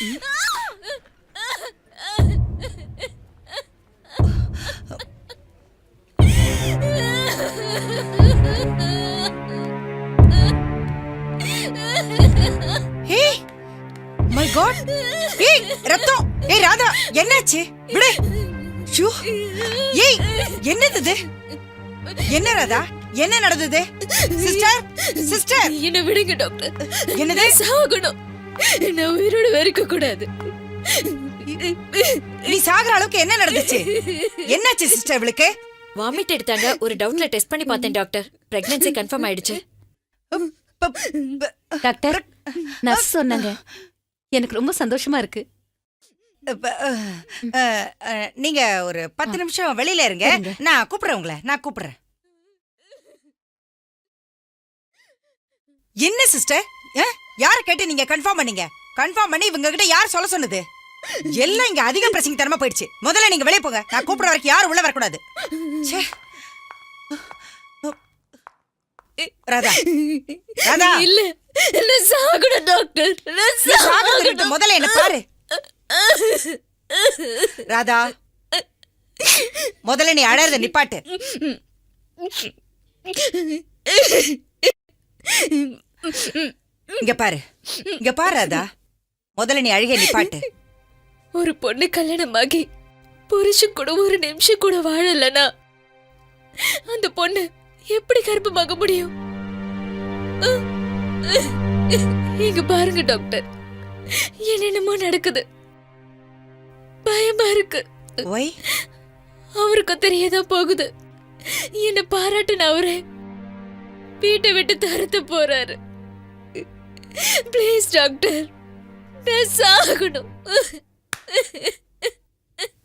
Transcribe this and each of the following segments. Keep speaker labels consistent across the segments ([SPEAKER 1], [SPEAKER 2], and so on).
[SPEAKER 1] My God ஏய் ரத்தம். ஏய் ராதா என்னாச்சு? விடு. ஷூ. ஏய் என்னது என்ன ராதா? என்ன நடந்தது? Sister sister.
[SPEAKER 2] என்ன விடுங்க டாக்டர்.
[SPEAKER 1] என்னது?
[SPEAKER 2] சாகணும். நான் உயிரோட வெறுக்க கூடாது.
[SPEAKER 1] நீ சாகுற அளவுக்கு என்ன நடந்துச்சு? என்னாச்சு சிஸ்டர் இவளுக்கு?
[SPEAKER 2] வாமிட் எடுத்தாங்க. ஒரு டவுட்ல டெஸ்ட் பண்ணி பார்த்தேன் டாக்டர் பிரெக்னன்சி கன்ஃபார்ம் ஆயிடுச்சு.
[SPEAKER 3] டாக்டர் நர்ஸ் சொன்னாங்க. எனக்கு ரொம்ப சந்தோஷமா இருக்கு.
[SPEAKER 1] நீங்க ஒரு பத்து நிமிஷம் வெளியில இருங்க. நான் கூப்பிடுறேன் உங்களை. நான் கூப்பிடுறேன். என்ன சிஸ்டர் யார கேட்டு நீங்க கன்ஃபார்ம் பண்ணீங்க? கன்ஃபார்ம் பண்ணி இவங்க கிட்ட யார் சொல்ல சொன்னது? எல்லாம் இங்க அதிக பிரசங்க தரமா போயிடுச்சு. முதல்ல நீங்க வெளிய போங்க. நான் கூப்பிட வரைக்கும் யாரும் உள்ள வரக்கூடாது. ராதா. ராதா.
[SPEAKER 2] இல்ல நான் சாகணும் டாக்டர் நான் சாகணும்
[SPEAKER 1] முதல்ல என்ன பாரு. ராதா. முதல்ல நீ அழறத நிப்பாட்டு. இங்க பாரு. இங்க பாரு ராதா. முதல்ல நீ அழுக நிப்பாட்டு.
[SPEAKER 2] ஒரு பொண்ணு கல்யாணமாகி புருஷன் கூட ஒரு நிமிஷம் கூட வாழலனா அந்த பொண்ணு எப்படி கர்ப்பமாக முடியும்? இங்க பாருங்க டாக்டர். என்னென்னமோ நடக்குது. பயமா இருக்கு.
[SPEAKER 1] ஒய்.
[SPEAKER 2] அவருக்கும் தெரியதான் போகுது. என்ன பாராட்டுன அவரே வீட்டை விட்டு தரத்து போறாரு. ப்ளீஸ் டாக்டர் நான் சாகணும்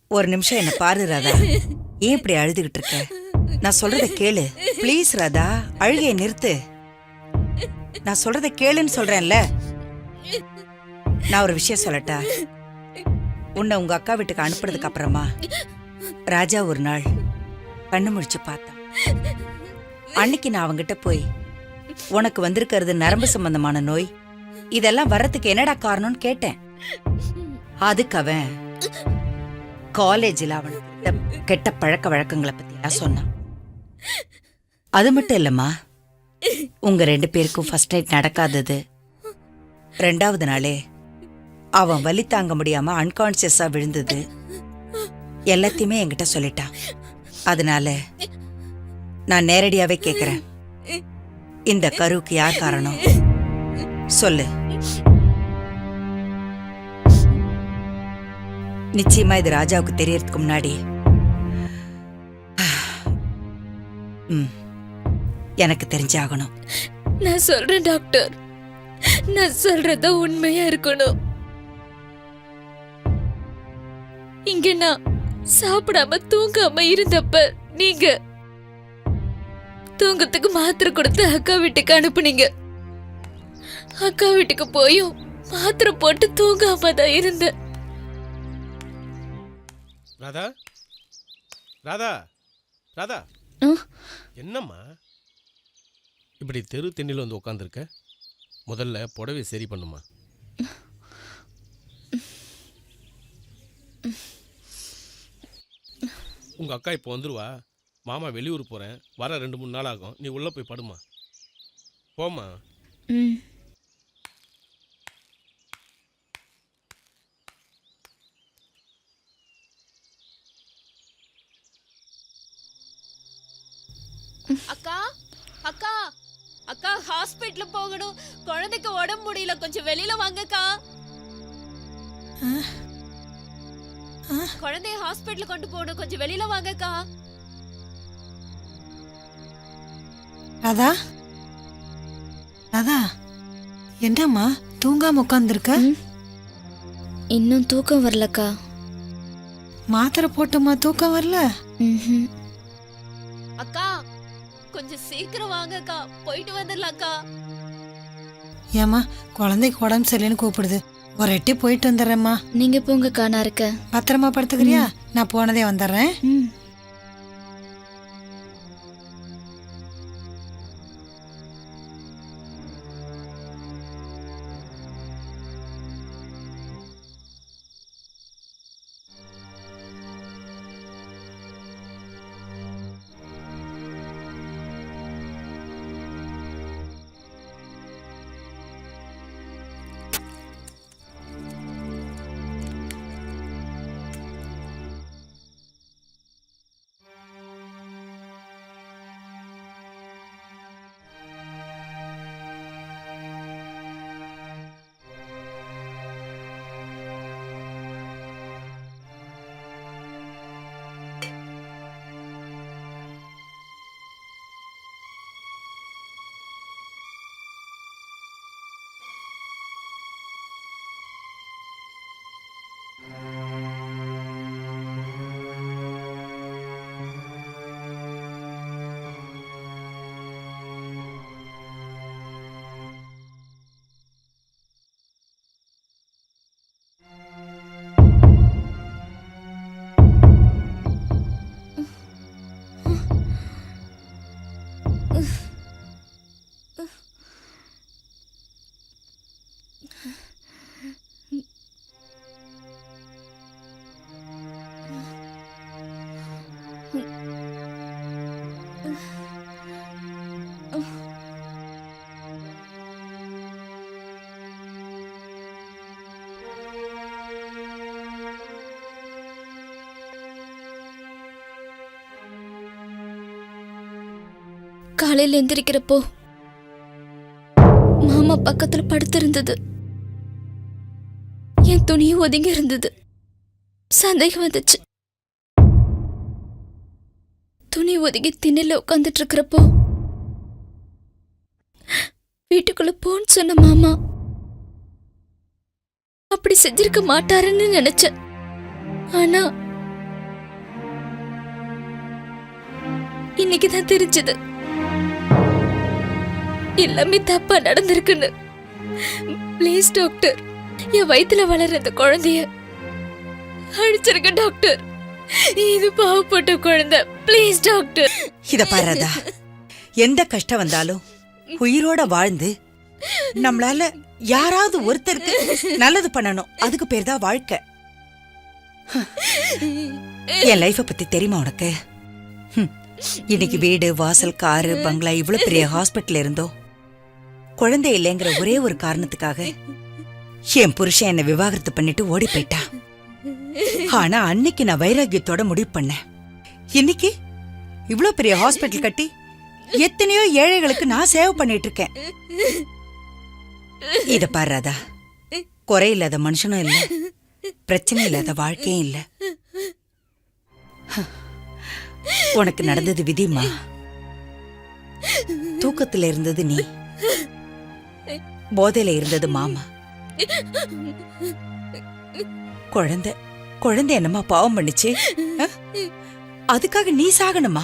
[SPEAKER 1] ஒரு நிமிஷம் என்ன பாரு ராதா. ஏன் இப்படி அழுதுகிட்டு இருக்க? நான் சொல்றத கேளு. ப்ளீஸ் ராதா அழுகையை நிறுத்து. நான் சொல்றத கேளுன்னு சொல்றேன்ல. நான் ஒரு விஷயம் சொல்லட்டா? உன்னை உங்க அக்கா வீட்டுக்கு அனுப்புறதுக்கு அப்புறமா ராஜா ஒரு நாள் கண்ணு முடிச்சு பார்த்தான். அன்னைக்கு நான் அவங்கிட்ட போய் உனக்கு வந்திருக்கிறது நரம்பு சம்பந்தமான நோய். இதெல்லாம் வர்றதுக்கு என்னடா காரணம்னு கேட்டேன். அதுக்கு அவன் காலேஜில் அவன் கெட்ட பழக்க வழக்கங்களை பத்தி சொன்னான். அது மட்டும் இல்லம்மா. உங்க ரெண்டு பேருக்கும் ஃபர்ஸ்ட் நைட் நடக்காதது. ரெண்டாவது நாளே அவன் வலி தாங்க முடியாம அன்கான்சியஸா விழுந்தது. எல்லாத்தையுமே என்கிட்ட சொல்லிட்டான் அதனால நான் நேரடியாவே கேக்குறேன். இந்த கருவுக்கு யார் காரணம்? சொல்லு. நிச்சயமா இது ராஜாவுக்கு தெரியறதுக்கு முன்னாடி. எனக்கு தெரிஞ்சாகணும்.
[SPEAKER 2] நான் சொல்றேன் டாக்டர். நான் சொல்றத உண்மையா இருக்கணும். இங்க நான் சாப்பிடாம தூங்காம இருந்தப்ப நீங்க தூங்கத்துக்கு மாத்திரை கொடுத்து அக்கா வீட்டுக்கு அனுப்புனீங்க. அக்கா வீட்டுக்கு போயும் மாத்திரை போட்டு தூங்காம தான் இருந்தேன்.
[SPEAKER 4] ராதா? ராதா? ராதா? என்னம்மா? இப்படி தெரு தென்னில் வந்து உட்காந்துருக்க முதல்ல புடவை சரி பண்ணுமா? உங்க அக்கா இப்போ வந்துருவா. மாமா வெளியூர் போறேன். வர ரெண்டு மூணு நாள் ஆகும். நீ உள்ள போய் படுமா. போம்மா.
[SPEAKER 5] அக்கா அக்கா அக்கா ஹாஸ்பிட்டல் போகணும். குழந்தைக்கு உடம்பு முடியல. கொஞ்சம் வெளியில வாங்கக்கா. குழந்தைய ஹாஸ்பிட்டல் கொண்டு போகணும். கொஞ்சம் வெளியில வாங்கக்கா.
[SPEAKER 6] ராதா? ராதா என்னம்மா? தூங்காம உட்காந்துருக்க
[SPEAKER 7] இன்னும் தூக்கம் வரலக்கா.
[SPEAKER 6] மாத்திரை போட்டுமா? தூக்கம் வரல.
[SPEAKER 5] அக்கா கொஞ்சம் சீக்கிரம் வாங்கக்கா. போயிட்டு வந்துடலாம்க்கா.
[SPEAKER 6] ஏம்மா குழந்தைக்கு உடம்பு சரியில்லைன்னு கூப்பிடுது. ஒரு எட்டி போயிட்டு வந்துடுறேம்மா.
[SPEAKER 7] நீங்க போங்கக்கா நான் இருக்கேன்.
[SPEAKER 6] பத்திரமா படுத்துக்கிறியா? நான் போனதே வந்துடுறேன்.
[SPEAKER 7] ம்
[SPEAKER 2] காலையில எந்திரிக்கிறப்போ மாமா பக்கத்துல படுத்திருந்தது. என் துணியும் ஒதுங்கி இருந்தது. சந்தேகம் வந்துச்சு. துணி ஒதுங்கி திண்ணில உட்காந்துட்டு இருக்கிறப்போ வீட்டுக்குள்ள போன்னு சொன்ன மாமா அப்படி செஞ்சிருக்க மாட்டாருன்னு நினைச்சேன். ஆனா இன்னைக்கு தான் தெரிஞ்சது. எல்லாமே தப்பா நடந்திருக்குன்னு. ப்ளீஸ் டாக்டர் என் வயித்துல வளர்ற அந்த குழந்தைய அழிச்சிருக்க டாக்டர் இது பாவப்பட்ட குழந்தை. ப்ளீஸ் டாக்டர்
[SPEAKER 1] இத பாரு எந்த கஷ்டம் வந்தாலும் உயிரோட வாழ்ந்து நம்மளால யாராவது ஒருத்தருக்கு நல்லது பண்ணணும். அதுக்கு பேர் தான் வாழ்க்கை. என் லைஃப பத்தி தெரியுமா உனக்கு? இன்னைக்கு வீடு வாசல் காரு பங்களா இவ்வளவு பெரிய ஹாஸ்பிட்டல் இருந்தோம். குழந்தை இல்லைங்கிற ஒரே ஒரு காரணத்துக்காக என் புருஷன் என்னை விவாகரத்து பண்ணிட்டு ஓடி போயிட்டா. ஆனா அன்னைக்கு நான் வைராகியத்தோட முடிவு பண்ணேன். இன்னைக்கு இவ்வளோ பெரிய ஹாஸ்பிட்டல் கட்டி எத்தனையோ ஏழைகளுக்கு நான் சேவை பண்ணிட்டு இருக்கேன். இத பாருதா குறை இல்லாத மனுஷனும் இல்ல. பிரச்சனை இல்லாத வாழ்க்கையும் இல்ல. உனக்கு நடந்தது விதிமா தூக்கத்துல இருந்தது நீ. போதையில இருந்தது மாமா. குழந்தை குழந்தை என்னமா பாவம் பண்ணுச்சு? அதுக்காக நீ சாகணுமா?